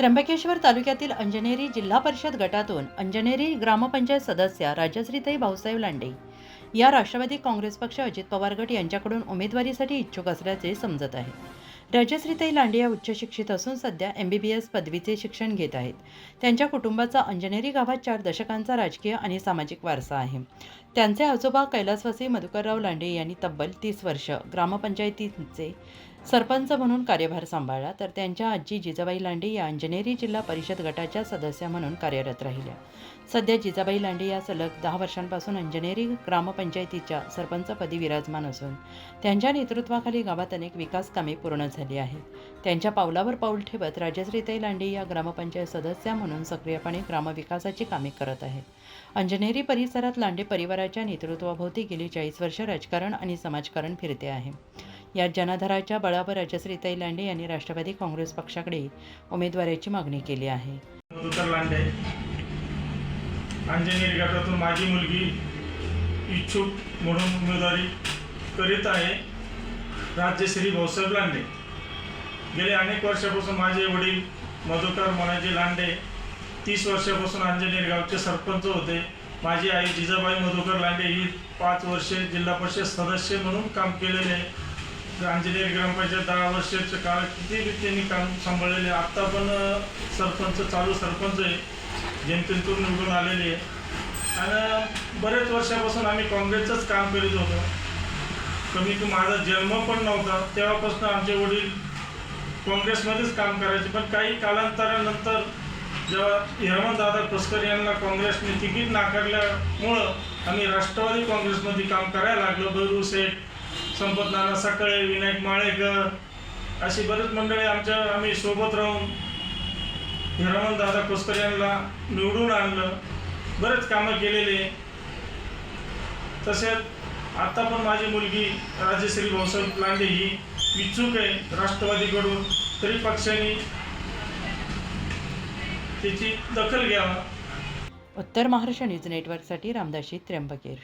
त्र्यंबकेश्वर तालुक्यातील अंजनेरी जिल्हा परिषद गटातून अंजनेरी ग्रामपंचायत सदस्या राजश्रीताई भाऊसाहेब लांडे. या राष्ट्रवादी काँग्रेस पक्ष अजित पवार गट यांच्याकडून उमेदवारीसाठी इच्छुक असल्याचे समजत आहे. राजश्रीताई लांडे या उच्च शिक्षित असून सध्या एम बी बी एस पदवीचे शिक्षण घेत आहेत. त्यांच्या कुटुंबाचा अंजनेरी गावात चार दशकांचा राजकीय आणि सामाजिक वारसा आहे. त्यांचे आजोबा कैलासवासी मधुकरराव लांडे यांनी तब्बल तीस वर्ष ग्रामपंचायतीचे सरपंच म्हणून कार्यभार सांभाळला तर त्यांच्या आजी जिजाबाई लांडे या अंजनेरी जिल्हा परिषद गटाच्या सदस्या म्हणून कार्यरत राहिल्या. सध्या जिजाबाई लांडे या सलग दहा वर्षांपासून अंजनेरी ग्रामपंचायतीच्या सरपंचपदी विराजमान असून त्यांच्या नेतृत्वाखाली गावात अनेक विकास कामे पूर्ण झाली आहेत. त्यांच्या पावलावर पाऊल ठेवत राजश्रीताई लांडे या ग्रामपंचायत सदस्या म्हणून सक्रियपणे ग्रामविकासाची कामे करत आहेत. अंजनेरी परिसरात लांडे परिवाराच्या नेतृत्वाभोवती गेली चाळीस वर्ष राजकारण आणि समाजकारण फिरते आहे. या जनाधाराच्या बळावर राजश्रीताई लांडे यांनी राष्ट्रवादी काँग्रेस पक्षाकडे उमेदवारीची मागणी केली आहे. लांडे गटातून माझी मुलगी इच्छुक म्हणून उमेदवारी करीत आहे राज्यश्री भाऊसाहेब लांडे. गेले अनेक वर्षापासून माझे वडील मधुकर मनाजी लांडे तीस वर्षापासून अंजनेर गावचे सरपंच होते. माझी आई जिजाबाई मधुकर लांडे ही पाच वर्षे जिल्हा परिषद सदस्य म्हणून काम केलेले अंजली ग्रामपंचायत दहा वर्षाच्या काळ किती बी त्यांनी काम सांभाळलेले आत्ता पण सरपंच चालू सरपंच आहे. जनतेतून निवडून आलेले आहे. आणि बरेच वर्षापासून आम्ही काँग्रेसचंच काम करीत होतो. कमी की माझा जन्म पण नव्हता. तेव्हापासून आमचे वडील काँग्रेसमध्येच काम करायचे. पण काही कालांतरानंतर जेव्हा हेमंतदादा खोसकर यांना काँग्रेसने तिकीट नाकारल्यामुळं आम्ही राष्ट्रवादी काँग्रेसमध्ये काम करायला लागलो. बरू शेठ संपत नाना सकाळे विनायक माळेकर अशी बरेच मंडळी आमच्या आम्ही सोबत राहून हिरामन दादा खोसकर यांना निवडून आणलं. बरेच कामं केलेले. तसेच आता पण माझी मुलगी राजश्री भाऊसाहेब लांडे ही इच्छुक आहे राष्ट्रवादीकडून तरी पक्षाने त्याची दखल घ्यावा. उत्तर महाराष्ट्र न्यूज नेटवर्कसाठी रामदाशी त्र्यंबकेश.